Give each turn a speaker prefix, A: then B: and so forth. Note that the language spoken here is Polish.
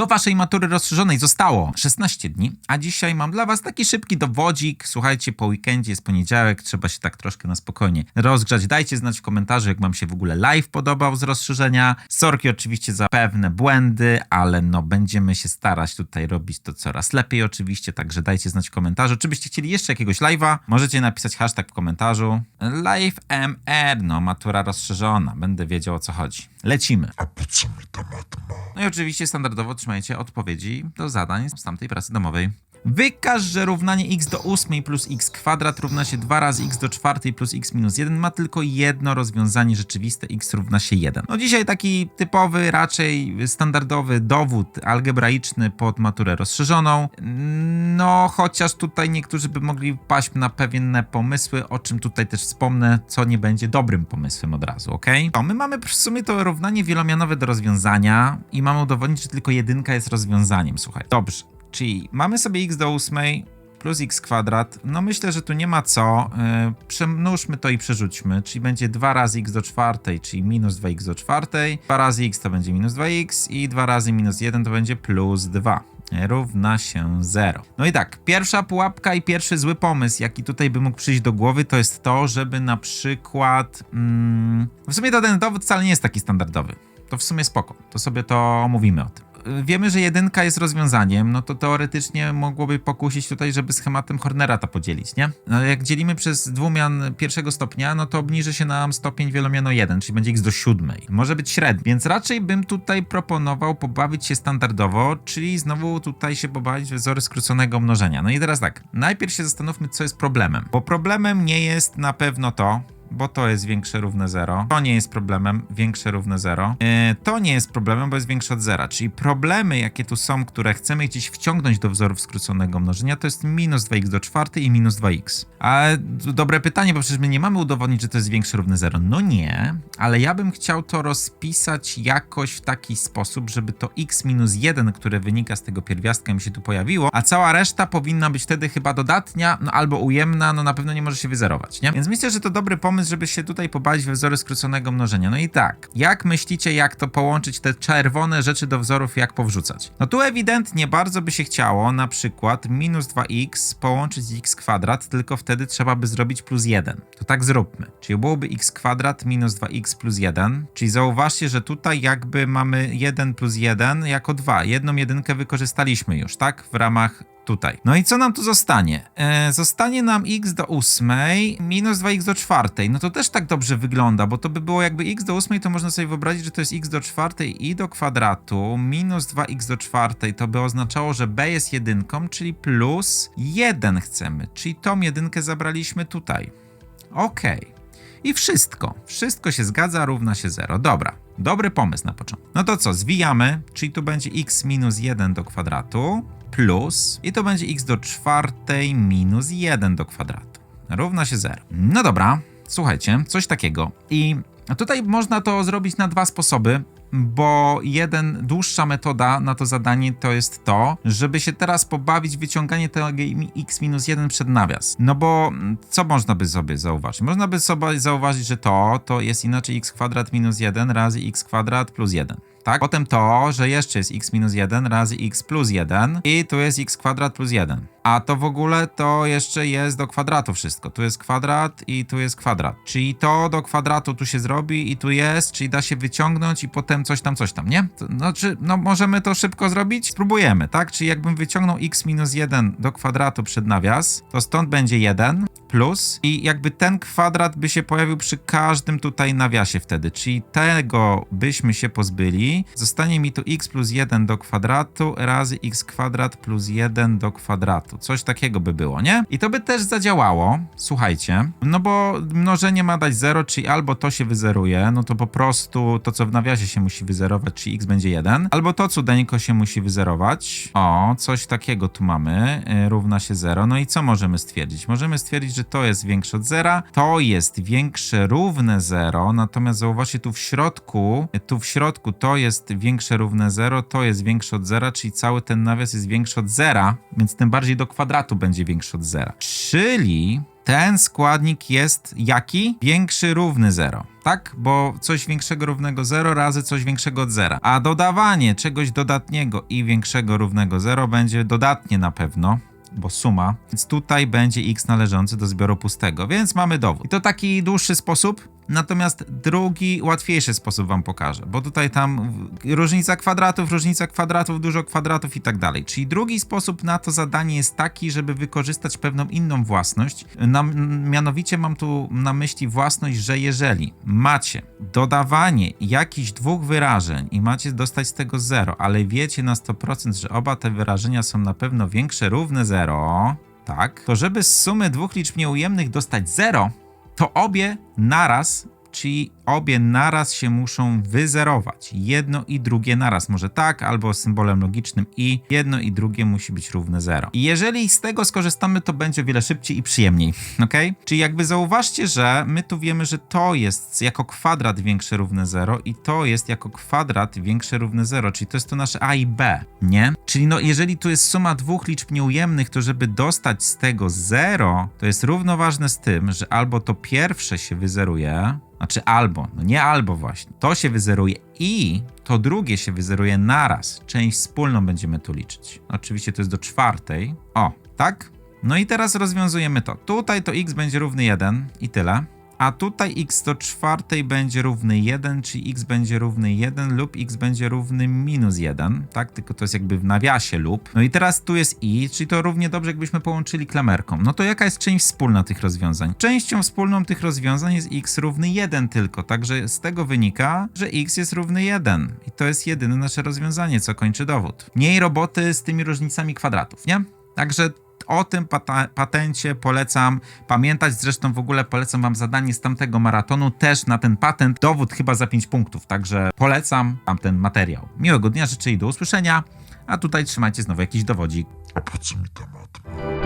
A: Do waszej matury rozszerzonej zostało 16 dni, a dzisiaj mam dla was taki szybki dowodzik. Słuchajcie, po weekendzie jest poniedziałek, trzeba się tak troszkę na spokojnie rozgrzać. Dajcie znać w komentarzu, jak wam się w ogóle live podobał z rozszerzenia. Sorki oczywiście za pewne błędy, ale no będziemy się starać tutaj robić to coraz lepiej oczywiście, także dajcie znać w komentarzu. Czy byście chcieli jeszcze jakiegoś live'a? Możecie napisać hashtag w komentarzu. Live MR, no matura rozszerzona, będę wiedział o co chodzi. Lecimy.
B: A po co?
A: No i oczywiście standardowo otrzymajcie odpowiedzi do zadań z tamtej pracy domowej. Wykaż, że równanie x do 8 plus x kwadrat równa się 2 razy x do 4 plus x minus 1 ma tylko jedno rozwiązanie rzeczywiste, x równa się 1. No dzisiaj taki typowy, raczej standardowy dowód algebraiczny pod maturę rozszerzoną. No chociaż tutaj niektórzy by mogli paść na pewne pomysły, o czym tutaj też wspomnę, co nie będzie dobrym pomysłem od razu, ok? To my mamy w sumie to równanie wielomianowe do rozwiązania i mamy udowodnić, że tylko jedynka jest rozwiązaniem, słuchaj. Dobrze. Czyli mamy sobie x do 8 plus x kwadrat. No myślę, że tu nie ma co. Yy, przemnóżmy to i przerzućmy. Czyli będzie 2 razy x do czwartej, czyli minus 2x do czwartej. 2 razy x to będzie minus 2x i 2 razy minus 1 to będzie plus 2 równa się 0. No i tak, pierwsza pułapka i pierwszy zły pomysł, jaki tutaj by mógł przyjść do głowy, to jest to, żeby na przykład. Mm, w sumie to ten dowód wcale nie jest taki standardowy. To w sumie spoko. To sobie to omówimy o tym wiemy, że jedynka jest rozwiązaniem, no to teoretycznie mogłoby pokusić tutaj, żeby schematem Hornera to podzielić, nie? No jak dzielimy przez dwumian pierwszego stopnia, no to obniży się nam stopień wielomiano 1, czyli będzie x do siódmej. Może być średni, więc raczej bym tutaj proponował pobawić się standardowo, czyli znowu tutaj się pobawić wzory skróconego mnożenia. No i teraz tak, najpierw się zastanówmy, co jest problemem, bo problemem nie jest na pewno to, bo to jest większe równe 0. To nie jest problemem, większe równe 0. Yy, to nie jest problemem, bo jest większe od 0. Czyli problemy, jakie tu są, które chcemy gdzieś wciągnąć do wzorów skróconego mnożenia, to jest minus 2x do czwartej i minus 2x. Ale dobre pytanie, bo przecież my nie mamy udowodnić, że to jest większe równe 0. No nie, ale ja bym chciał to rozpisać jakoś w taki sposób, żeby to x minus 1, które wynika z tego pierwiastka mi się tu pojawiło, a cała reszta powinna być wtedy chyba dodatnia, no albo ujemna, no na pewno nie może się wyzerować, nie? Więc myślę, że to dobry pomysł, pomysł, żeby się tutaj pobawić we wzory skróconego mnożenia. No i tak, jak myślicie, jak to połączyć te czerwone rzeczy do wzorów, jak powrzucać? No tu ewidentnie bardzo by się chciało na przykład minus 2x połączyć z x kwadrat, tylko wtedy trzeba by zrobić plus 1. To tak zróbmy. Czyli byłoby x kwadrat minus 2x plus 1, czyli zauważcie, że tutaj jakby mamy 1 plus 1 jako 2. Jedną jedynkę wykorzystaliśmy już, tak? W ramach tutaj. No i co nam tu zostanie? E, zostanie nam x do 8 minus 2x do 4. No to też tak dobrze wygląda, bo to by było jakby x do 8, to można sobie wyobrazić, że to jest x do 4 i do kwadratu minus 2x do 4. To by oznaczało, że b jest jedynką, czyli plus 1 chcemy. Czyli tą jedynkę zabraliśmy tutaj. Okay. I wszystko. Wszystko się zgadza, równa się 0. Dobra. Dobry pomysł na początek. No to co, zwijamy, czyli tu będzie x minus 1 do kwadratu plus i to będzie x do czwartej minus 1 do kwadratu. Równa się 0. No dobra, słuchajcie, coś takiego. I tutaj można to zrobić na dwa sposoby bo jeden dłuższa metoda na to zadanie to jest to, żeby się teraz pobawić wyciąganie tego x minus 1 przed nawias. No bo co można by sobie zauważyć? Można by sobie zauważyć, że to to jest inaczej x kwadrat minus 1 razy x kwadrat plus 1 tak? Potem to, że jeszcze jest x minus 1 razy x plus 1 i tu jest x kwadrat plus 1. A to w ogóle to jeszcze jest do kwadratu wszystko. Tu jest kwadrat i tu jest kwadrat. Czyli to do kwadratu tu się zrobi i tu jest, czyli da się wyciągnąć i potem coś tam, coś tam, nie? To, znaczy, no możemy to szybko zrobić? Spróbujemy, tak? Czyli jakbym wyciągnął x minus 1 do kwadratu przed nawias, to stąd będzie 1 plus i jakby ten kwadrat by się pojawił przy każdym tutaj nawiasie wtedy, czyli tego byśmy się pozbyli. Zostanie mi tu x plus 1 do kwadratu razy x kwadrat plus 1 do kwadratu. Coś takiego by było, nie? I to by też zadziałało, słuchajcie, no bo mnożenie ma dać 0, czyli albo to się wyzeruje, no to po prostu to, co w nawiasie się musi wyzerować, czyli x będzie 1, albo to cudeńko się musi wyzerować. O, coś takiego tu mamy, yy, równa się 0. No i co możemy stwierdzić? Możemy stwierdzić, że to jest większe od zera, to jest większe równe 0, natomiast zauważcie tu w środku, tu w środku to jest większe równe 0, to jest większe od zera, czyli cały ten nawias jest większy od zera, więc tym bardziej do kwadratu będzie większy od zera. Czyli ten składnik jest jaki? Większy, równy 0. Tak? Bo coś większego równego 0 razy coś większego od 0. A dodawanie czegoś dodatniego i większego równego 0 będzie dodatnie na pewno bo suma, więc tutaj będzie x należący do zbioru pustego, więc mamy dowód. I to taki dłuższy sposób, natomiast drugi, łatwiejszy sposób wam pokażę, bo tutaj tam różnica kwadratów, różnica kwadratów, dużo kwadratów i tak dalej. Czyli drugi sposób na to zadanie jest taki, żeby wykorzystać pewną inną własność. Na, mianowicie mam tu na myśli własność, że jeżeli macie dodawanie jakichś dwóch wyrażeń i macie dostać z tego 0, ale wiecie na 100%, że oba te wyrażenia są na pewno większe, równe 0, tak, to żeby z sumy dwóch liczb nieujemnych dostać 0, to obie naraz, czyli obie naraz się muszą wyzerować. Jedno i drugie naraz. Może tak, albo symbolem logicznym i jedno i drugie musi być równe 0. I jeżeli z tego skorzystamy, to będzie o wiele szybciej i przyjemniej. Ok? Czyli jakby zauważcie, że my tu wiemy, że to jest jako kwadrat większe równe 0 i to jest jako kwadrat większe równe 0, czyli to jest to nasze a i b, nie? Czyli no jeżeli tu jest suma dwóch liczb nieujemnych, to żeby dostać z tego 0, to jest równoważne z tym, że albo to pierwsze się wyzeruje, znaczy albo, no nie albo właśnie. To się wyzeruje i to drugie się wyzeruje naraz. Część wspólną będziemy tu liczyć. Oczywiście to jest do czwartej. O, tak? No i teraz rozwiązujemy to. Tutaj to x będzie równy 1 i tyle. A tutaj x do czwartej będzie równy 1, czyli x będzie równy 1 lub x będzie równy minus 1, tak? Tylko to jest jakby w nawiasie lub. No i teraz tu jest i, czyli to równie dobrze jakbyśmy połączyli klamerką. No to jaka jest część wspólna tych rozwiązań? Częścią wspólną tych rozwiązań jest x równy 1 tylko, także z tego wynika, że x jest równy 1 i to jest jedyne nasze rozwiązanie, co kończy dowód. Mniej roboty z tymi różnicami kwadratów, nie? Także o tym patencie polecam pamiętać. Zresztą w ogóle polecam wam zadanie z tamtego maratonu też na ten patent. Dowód chyba za 5 punktów, także polecam tamten materiał. Miłego dnia życzę i do usłyszenia. A tutaj trzymajcie znowu jakiś dowodzik.
B: A po co mi ta matma?